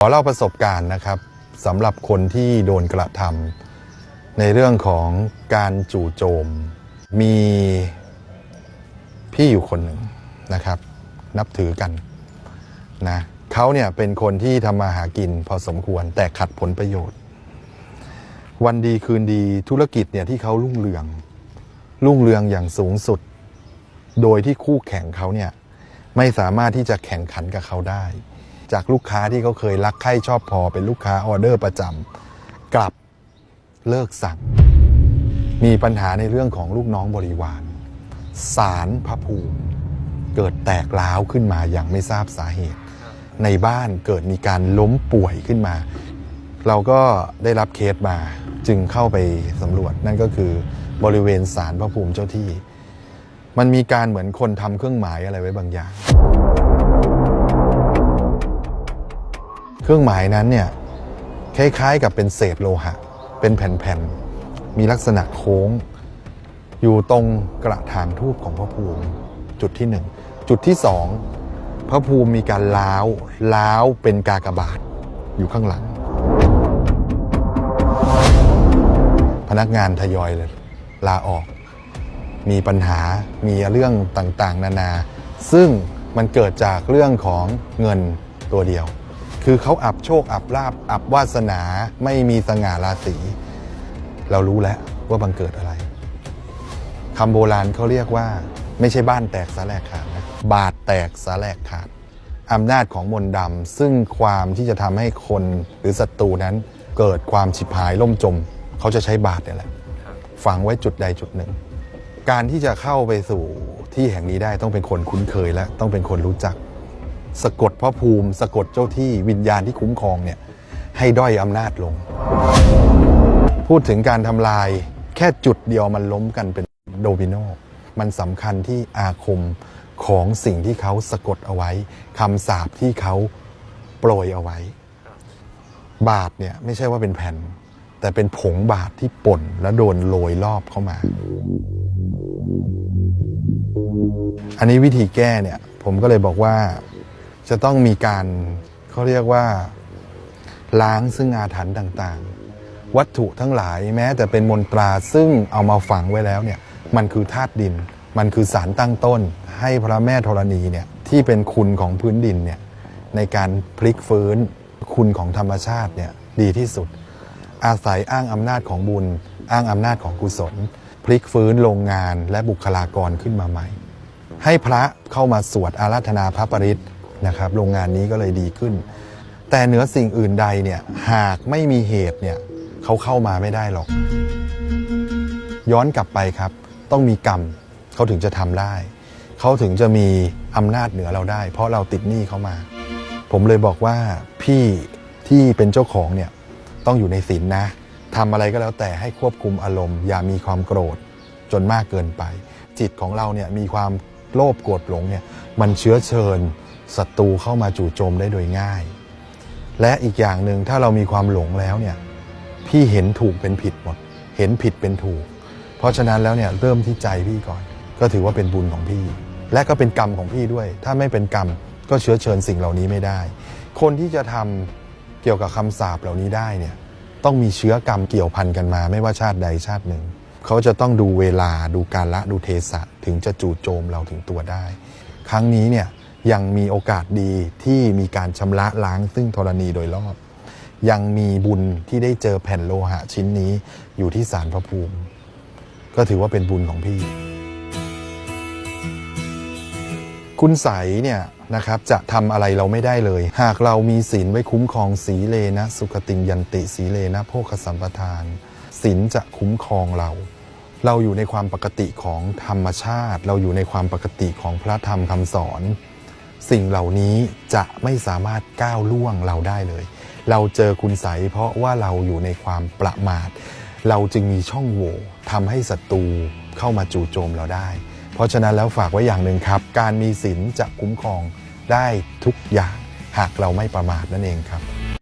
ขอเล่าประสบการณ์นะครับสำหรับคนที่โดนกระทำในเรื่องของการจู่โจม มีพี่อยู่คนหนึ่งนะครับ นับถือกันนะเขาเนี่ยเป็นคนที่ทำมาหากินพอสมควรแต่ขัดผลประโยชน์ วันดีคืนดีธุรกิจเนี่ยที่เขารุ่งเรือง รุ่งเรืองอย่างสูงสุด โดยที่คู่แข่งเขาเนี่ยไม่สามารถที่จะแข่งขันกับเขาได้ จากลูกค้าที่เขาเคยรักใคร่ชอบพอเป็นลูกค้าออเดอร์ประจำกลับเลิกสั่ง มีปัญหาในเรื่องของลูกน้องบริวารสารพระภูมิเกิดแตกร้าวขึ้นมาอย่างไม่ทราบสาเหตุ ในบ้านเกิดมีการล้มป่วยขึ้นมา เราก็ได้รับเคสมาจึงเข้าไปสำรวจนั่นก็คือบริเวณสารพระภูมิเจ้าที่ มันมีการเหมือนคนทำเครื่องหมายอะไรไว้บางอย่าง เครื่องหมายนั้นเนี่ยคล้ายๆกับเป็นเศษโลหะ เป็นแผ่นๆ มีลักษณะโค้ง อยู่ตรงกระถางทูบของพระภูมิ จุดที่หนึ่งจุดที่สองพระภูมิมีการล้าวล้าวเป็นกากบาทอยู่ข้างหลัง พนักงานทยอยเลย ลาออก มีปัญหามีเรื่องต่างๆ นานา ซึ่งมันเกิดจากเรื่องของเงินตัวเดียว คือเขาอับโชคอับลาบอับวาสนาไม่มีสง่าราศี เรารู้แล้วว่าบังเกิดอะไรคำโบราณเขาเรียกว่า ไม่ใช่บ้านแตกสาแลกขาดนะบาทแตกสาแลกขาดอำนาจของมนต์ดำซึ่งความที่จะทำให้คนหรือศัตรูนั้น เกิดความฉิบหายล่มจม เขาจะใช้บาทเนี่ยแหละฝังไว้จุดใดจุดหนึ่ง การที่จะเข้าไปสู่ที่แห่งนี้ได้ต้องเป็นคนคุ้นเคยและต้องเป็นคนรู้จัก สะกดพระภูมิ สะกดเจ้าที่วิญญาณที่คุ้มครองเนี่ยให้ด้อยอำนาจลง พูดถึงการทำลายแค่จุดเดียวมันล้มกันเป็นโดมิโนมันสำคัญที่อาคมของสิ่งที่เขาสะกดเอาไว้คำสาปที่เขาโปรยเอาไว้ บาทเนี่ยไม่ใช่ว่าเป็นแผ่น แต่เป็นผงบาทที่ป่นแล้วโดนโรยรอบเข้ามา อันนี้วิธีแก้เนี่ย ผมก็เลยบอกว่า จะต้องมีการเขาเรียกว่าล้างซึ่งอาถรรพ์ต่างๆ วัตถุทั้งหลายแม้แต่เป็นมนตราซึ่งเอามาฝังไว้แล้วเนี่ยมันคือธาตุดิน มันคือสารตั้งต้น ให้พระแม่ธรณีเนี่ยที่เป็นคุณของพื้นดินเนี่ยในการพลิกฟื้นคุณของธรรมชาติเนี่ยดีที่สุด อาศัยอ้างอำนาจของบุญ อ้างอำนาจของกุศล พลิกฟื้นโรงงานและบุคลากรขึ้นมาใหม่ ให้พระเข้ามาสวดอาราธนาพระปริต นะครับโรงงานนี้ก็เลยดีขึ้น แต่เหนือสิ่งอื่นใดเนี่ยหากไม่มีเหตุเนี่ยเขาเข้ามาไม่ได้หรอก ย้อนกลับไปครับ ต้องมีกรรมเขาถึงจะทำได้เขาถึงจะมีอำนาจเหนือเราได้ เพราะเราติดหนี้เขามา ผมเลยบอกว่าพี่ที่เป็นเจ้าของเนี่ยต้องอยู่ในศีลนะทำอะไรก็แล้วแต่ให้ควบคุมอารมณ์ อย่ามีความโกรธจนมากเกินไป จิตของเราเนี่ยมีความโลภโกรธหลงเนี่ยมันเชื้อเชิญ ศัตรูเข้ามาจู่โจมได้โดยง่าย และอีกอย่างหนึ่งถ้าเรามีความหลงแล้วเนี่ยพี่เห็นถูกเป็นผิดหมด เห็นผิดเป็นถูก เพราะฉะนั้นแล้วเนี่ยเริ่มที่ใจพี่ก่อน ก็ถือว่าเป็นบุญของพี่ และก็เป็นกรรมของพี่ด้วย ถ้าไม่เป็นกรรมก็เชื้อเชิญสิ่งเหล่านี้ไม่ได้ คนที่จะทำเกี่ยวกับคำสาปเหล่านี้ได้เนี่ยต้องมีเชื้อกรรมเกี่ยวพันกันมา ไม่ว่าชาติใดชาติหนึ่ง เขาจะต้องดูเวลาดูการละดูเทศะถึงจะจู่โจมเราถึงตัวได้ ครั้งนี้เนี่ย ยังมีโอกาสดีที่มีการชำระล้างซึ่งธรณีโดยรอบ ยังมีบุญที่ได้เจอแผ่นโลหะชิ้นนี้อยู่ที่ศาลพระภูมิ ก็ถือว่าเป็นบุญของพี่ คุณใสเนี่ยนะครับจะทำอะไรเราไม่ได้เลย หากเรามีศีลไว้คุ้มครองสีเลนะ สุขติงยันติสีเลนะโภคสัมปทานศีลจะคุ้มครองเราเราอยู่ในความปกติของธรรมชาติ เราอยู่ในความปกติของพระธรรมคำสอน สิ่งเหล่านี้จะไม่สามารถก้าวล่วงเราได้เลย เราเจอคุณใสยเพราะว่าเราอยู่ในความประมาท เราจึงมีช่องโหว่ทำให้ศัตรูเข้ามาจู่โจมเราได้ เพราะฉะนั้นแล้วฝากไว้อย่างหนึ่งครับ การมีศีลจะคุ้มครองได้ทุกอย่างหากเราไม่ประมาทนั่นเองครับ